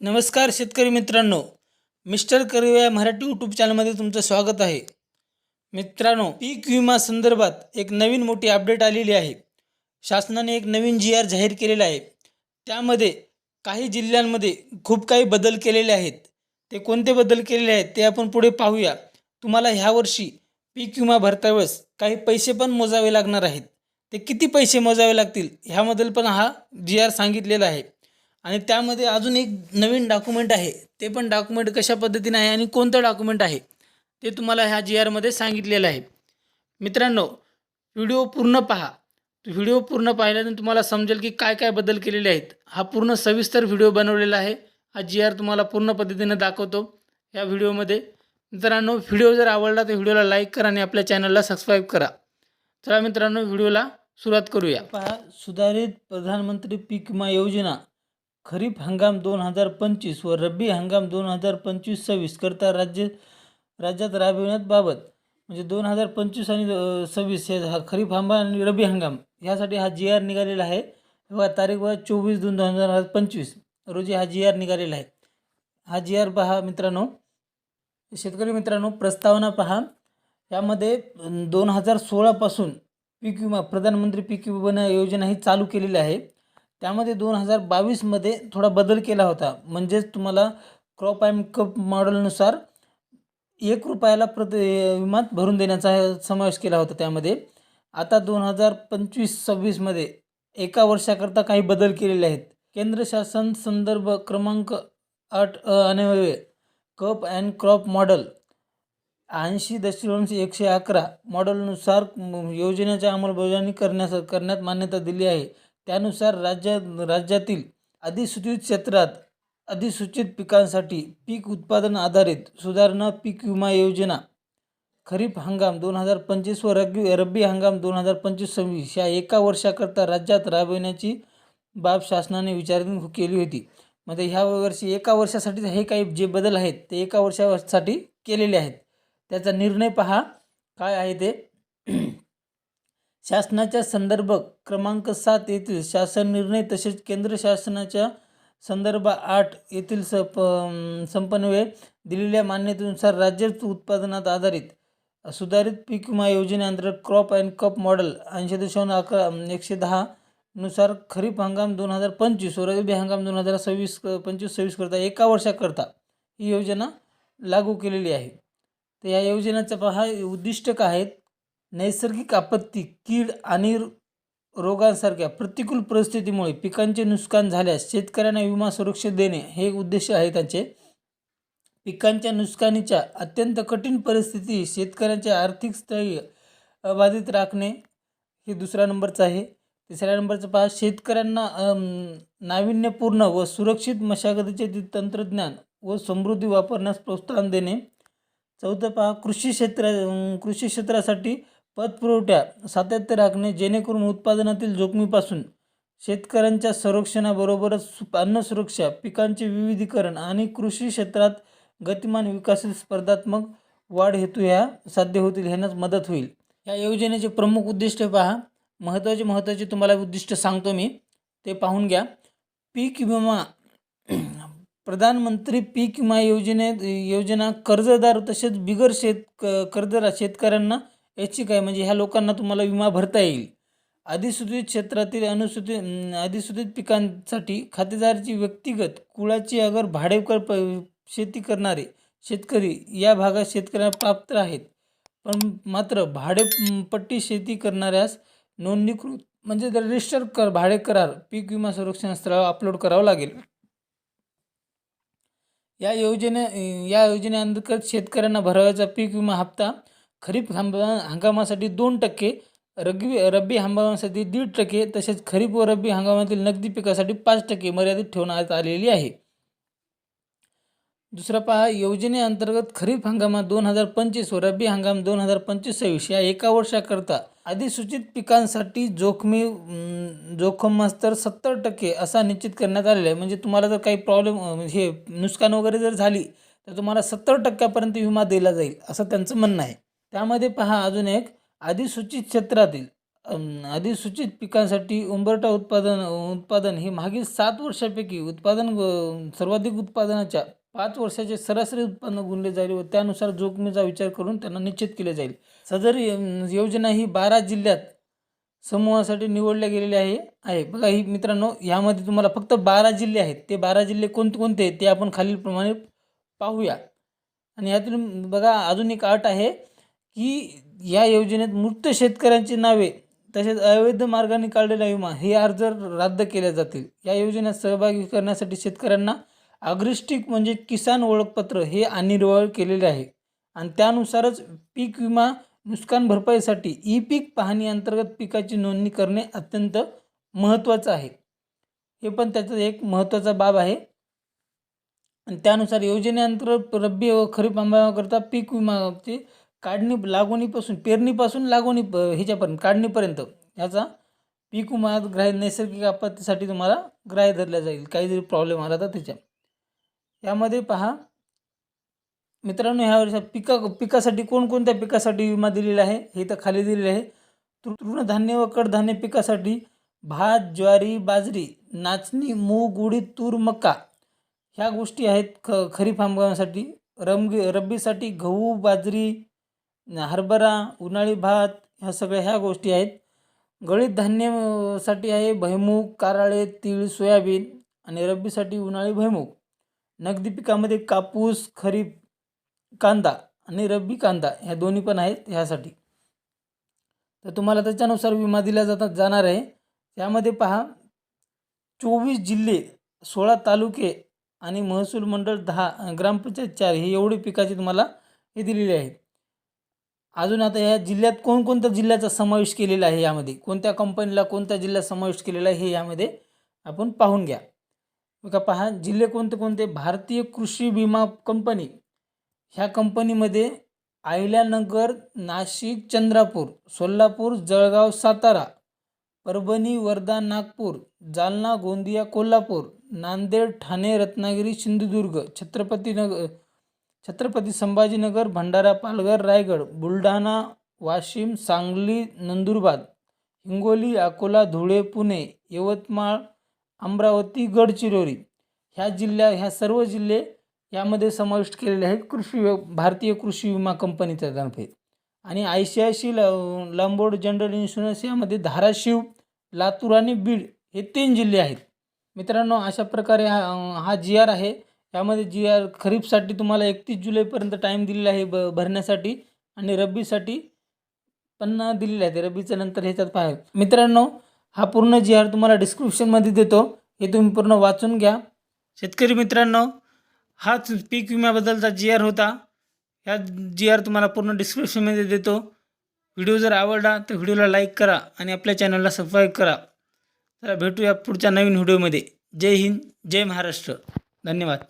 नमस्कार शेतकरी मित्रांनो. मिस्टर करिवे या मराठी यूट्यूब चॅनलमध्ये तुमचं स्वागत आहे. मित्रांनो पीक विमा संदर्भात एक नवीन मोठी अपडेट आलेली आहे. शासनाने एक नवीन जी आर जाहीर केलेला आहे. त्यामध्ये काही जिल्ह्यांमध्ये खूप काही बदल केलेले आहेत. ते कोणते बदल केलेले आहेत ते आपण पुढे पाहूया. तुम्हाला ह्या वर्षी पीक विमा भरतावेळेस काही पैसे पण मोजावे लागणार आहेत. ते किती पैसे मोजावे लागतील ह्याबद्दल पण हा जी आर सांगितलेला आहे. आणि त्यामध्ये अजून एक नवीन डॉक्युमेंट आहे. ते पण डॉक्युमेंट कशा पद्धतीने आहे आणि कोणतं डॉक्युमेंट आहे ते तुम्हाला ह्या जी आरमध्ये सांगितलेलं आहे. मित्रांनो व्हिडिओ पूर्ण पहा. व्हिडिओ पूर्ण पाहिल्यानंतर तुम्हाला समजेल की काय काय बदल केलेले आहेत. हा पूर्ण सविस्तर व्हिडिओ बनवलेला आहे. हा जी आर तुम्हाला पूर्ण पद्धतीनं दाखवतो या व्हिडिओमध्ये मित्रांनो व्हिडिओ जर आवडला तर व्हिडिओला लाईक करा आणि आपल्या चॅनलला सबस्क्राईब करा. चला मित्रांनो व्हिडिओला सुरुवात करूया. पहा सुधारित प्रधानमंत्री पीक विमा योजना. खरीप हंगाम दोन हजार पंचवीस व रब्बी हंगाम दोन हजार पंचवीस सव्वीस करता राज्य राज्यात राबविण्याबाबत म्हणजे दोन हजार पंचवीस आणि सव्वीस हे हा खरीप हंगाम आणि रब्बी हंगाम ह्यासाठी हा जी आर निघालेला आहे. बघा तारीख व चोवीस दोन दोन हजार पंचवीस रोजी हा जी आर निघालेला आहे. हा जी आर पहा मित्रांनो शेतकरी मित्रांनो प्रस्तावना पहा. यामध्ये दोन हजार सोळापासून पीक विमा प्रधानमंत्री पीक विमा योजना ही चालू केलेली आहे. त्यामध्ये दोन हजार बावीसमध्ये थोडा बदल केला होता. म्हणजेच तुम्हाला क्रॉप अँड कप मॉडेलनुसार एक रुपयाला प्रति विमात भरून देण्याचा समावेश केला होता त्यामध्ये. आता दोन हजार पंचवीस सव्वीसमध्ये एका वर्षाकरता काही बदल केलेले आहेत. केंद्र शासन संदर्भ क्रमांक आठ अनवे कप अँड क्रॉप मॉडेल ऐंशी दशांश एकशे अकरा मॉडेलनुसार योजनेच्या अंमलबजावणी करण्यास करण्यात मान्यता दिली आहे. त्यानुसार राज्य राज्यातील अधिसूचित क्षेत्रात अधिसूचित पिकांसाठी पीक उत्पादन आधारित सुधारणा पीक विमा योजना खरीप हंगाम दोन हजार पंचवीस व रब्बी रब्बी हंगाम दोन हजार पंचवीस सव्वीस या एका वर्षाकरता राज्यात राबविण्याची बाब शासनाने विचारणा हो-, केली होती. म्हणजे ह्या वर्षी एका वर्षासाठी हे काही जे बदल आहेत ते एका वर्षासाठी केलेले आहेत. त्याचा निर्णय पहा काय आहे ते? शासनाच्या संदर्भ क्रमांक सात येथील शासन निर्णय तसेच केंद्र शासनाच्या संदर्भ आठ येथील सप संपन्वय दिलेल्या मान्यतेनुसार राज्य उत्पादनात आधारित सुधारित पीक विमा योजनेअंतर्गत क्रॉप अँड कप मॉडेल ऐंशी दशांश अकरा एकशे दहा नुसार खरीप हंगाम दोन हजार पंचवीस व रबी हंगाम दोन हजार सव्वीस पंचवीस सव्वीस करता एका वर्षाकरता ही योजना लागू केलेली आहे. तर या योजनेचं पहा उद्दिष्ट काय आहेत? नैसर्गिक आपत्ती कीड आणि रोगांसारख्या प्रतिकूल परिस्थितीमुळे पिकांचे नुकसान झाल्यास शेतकऱ्यांना विमा सुरक्षा देणे हे उद्देश आहे. त्याचे पिकांच्या नुकसानीच्या अत्यंत कठीण परिस्थिती शेतकऱ्यांचे आर्थिक स्थैर्य अबाधित राखणे हे दुसऱ्या नंबरचं आहे. तिसऱ्या नंबरचं पहा. शेतकऱ्यांना नाविन्यपूर्ण व सुरक्षित मशागतीचे तंत्रज्ञान व समृद्धी वापरण्यास प्रोत्साहन देणे. चौथं पहा. कृषी क्षेत्र कृषी क्षेत्रासाठी पतपुरवठ्या सातत्य राखणे जेणेकरून उत्पादनातील जोखमीपासून शेतकऱ्यांच्या संरक्षणाबरोबरच अन्न सुरक्षा पिकांचे विविधीकरण आणि कृषी क्षेत्रात गतिमान विकासातील स्पर्धात्मक वाढ हेतू ह्या साध्य होतील ह्यानाच मदत होईल. या योजनेचे प्रमुख उद्दिष्ट पहा. महत्त्वाचे महत्त्वाचे तुम्हाला उद्दिष्ट सांगतो मी. ते पाहून घ्या. पीक विमा प्रधानमंत्री पीक विमा योजनेत योजना कर्जदार तसेच बिगर शेत क कर्जदार शेतकऱ्यांना ऐच्छिक आहे म्हणजे ह्या लोकांना तुम्हाला विमा भरता येईल. अधिसूचित क्षेत्रातील अनुसूचित अधिसूचित पिकांसाठी खातेदाराची व्यक्तिगत कुळाची अगर भाडेकर प शेती करणारे शेतकरी या भागात शेतकऱ्यांना प्राप्त आहेत. पण मात्र भाडेपट्टी शेती करणाऱ्यास नोंदणीकृत म्हणजे रजिस्टर कर भाडे करार पीक विमा संरक्षण स्थळावर अपलोड करावं लागेल. या योजने या योजनेअंतर्गत शेतकऱ्यांना भरावयाचा पीक विमा हप्ता खरीप हंगा हंगामासाठी दोन टक्के रब्बी रब्बी हंगामासाठी दीड टक्के तसेच खरीप व रब्बी हंगामातील नगदी पिकासाठी पाच टक्के मर्यादित ठेवण्यात आलेली आहे. दुसरा पहा योजनेअंतर्गत खरीप हंगामात दोन हजार पंचवीस व रब्बी हंगाम दोन हजार पंचवीस सव्वीस या एका वर्षाकरता अधिसूचित पिकांसाठी जोखमी जोखम जोखमस्तर सत्तर टक्के असा निश्चित करण्यात आलेला आहे. म्हणजे तुम्हाला जर काही प्रॉब्लेम हे नुकसान वगैरे जर झाली तर तुम्हाला सत्तर टक्क्यापर्यंत विमा दिला जाईल असं त्यांचं म्हणणं आहे. त्यामध्ये पहा अजून एक अधिसूचित क्षेत्रातील अधिसूचित पिकांसाठी उंबरटा उत्पादन उत्पादन हे मागील सात वर्षापैकी उत्पादन सर्वाधिक उत्पादनाच्या पाच वर्षाचे सरासरी उत्पन्न गुणले जाईल व त्यानुसार जोखमीचा विचार करून त्यांना निश्चित केले जाईल. सदर योजना ही बारा जिल्ह्यात समूहासाठी निवडल्या गेलेली आहे आहे. बघा ही मित्रांनो यामध्ये तुम्हाला फक्त बारा जिल्हे आहेत. ते बारा जिल्हे कोणते कोणते आहेत ते आपण खालीलप्रमाणे पाहूया. आणि यातील बघा अजून एक अट आहे की या योजनेत मृत शेतकऱ्यांची नावे तसेच अवैध मार्गाने काढलेला विमा हे अर्ज रद्द केले जातील. या योजनेत सहभागी करण्यासाठी शेतकऱ्यांना अग्रिस्टिक म्हणजे किसान ओळखपत्र हे अनिर्वाळ केलेले आहे. आणि त्यानुसारच पीक विमा नुकसान भरपाईसाठी ई पीक पाहणी अंतर्गत पिकाची नोंदणी करणे अत्यंत महत्त्वाचं आहे. हे पण त्याचा एक महत्त्वाचा बाब आहे. आणि त्यानुसार योजनेअंतर्गत रब्बी व खरीप हंगामाकरता पीक विमाचे काढणी लागवणीपासून पेरणीपासून लागवणी प- ह्याच्यापर्यंत काढणीपर्यंत ह्याचा पीक विमा ग्राह्य नैसर्गिक आपत्तीसाठी तुम्हाला ग्राह्य धरल्या जाईल. काही जरी प्रॉब्लेम आला तर त्याच्या. यामध्ये पहा मित्रांनो ह्या वर्षात पिका पिकासाठी कोणकोणत्या पिकासाठी विमा दिलेला आहे? हे तर खाली दिलेले आहे. तृणधान्य व कडधान्य पिकासाठी भात ज्वारी बाजरी नाचणी मूग उडीद तूर मका ह्या गोष्टी आहेत ख खरीप हंगामासाठी रमगी रब्बीसाठी गहू बाजरी हरभरा उन्हाळी भात ह्या सगळ्या ह्या गोष्टी आहेत. गळीत धान्यसाठी आहे भैमुग कारळे तीळ सोयाबीन आणि रब्बीसाठी उन्हाळी भैमुग. नगदी पिकामध्ये कापूस खरीप कांदा आणि रब्बी कांदा ह्या दोन्ही पण आहेत ह्यासाठी. तर तुम्हाला त्याच्यानुसार विमा दिला जातात जाणार आहे. त्यामध्ये पहा चोवीस जिल्हे सोळा तालुके आणि महसूल मंडळ दहा ग्रामपंचायत चार हे एवढे पिकाची तुम्हाला हे दिलेली आहेत. अजून आता ह्या जिल्ह्यात कोणकोणत्या जिल्ह्याचा समावेश केलेला आहे यामध्ये? कोणत्या कंपनीला कोणत्या जिल्ह्यात समावेश केलेला आहे हे यामध्ये आपण पाहून घ्या. का पहा जिल्हे कोणते कोणते? भारतीय कृषी विमा कंपनी ह्या कंपनीमध्ये अहिल्यानगर नाशिक चंद्रपूर सोलापूर जळगाव सातारा परभणी वर्धा नागपूर जालना गोंदिया कोल्हापूर नांदेड ठाणे रत्नागिरी सिंधुदुर्ग छत्रपतीनगर छत्रपती संभाजीनगर भंडारा पालघर रायगड बुलढाणा वाशिम सांगली नंदुरबार हिंगोली अकोला धुळे पुणे यवतमाळ अमरावती गडचिरोली ह्या जिल्ह्या ह्या सर्व जिल्हे यामध्ये समाविष्ट केलेले आहेत कृषी भारतीय कृषी विमा कंपनीच्या तर्फे. आणि I C I C general insurance यामध्ये धाराशिव लातूर आणि बीड हे तीन जिल्हे आहेत. मित्रांनो अशा प्रकारे हा हा जी आर आहे. त्यामध्ये जी आर खरीपसाठी तुम्हाला एकतीस जुलैपर्यंत टाईम दिलेला आहे ब भरण्यासाठी आणि रब्बीसाठी पण दिलेलं आहे ते रब्बीच्या नंतर ह्याच्यात पाहा. मित्रांनो हा पूर्ण जी आर तुम्हाला डिस्क्रिप्शनमध्ये देतो. हे तुम्ही पूर्ण वाचून घ्या. शेतकरी मित्रांनो हाच पीक विम्याबद्दलचा जी आर होता. ह्या जी आर तुम्हाला पूर्ण डिस्क्रिप्शनमध्ये देतो. व्हिडिओ जर आवडला तर व्हिडिओला लाईक करा आणि आपल्या चॅनलला सबस्क्राईब करा. तर भेटूया पुढच्या नवीन व्हिडिओमध्ये. जय हिंद जय महाराष्ट्र. धन्यवाद.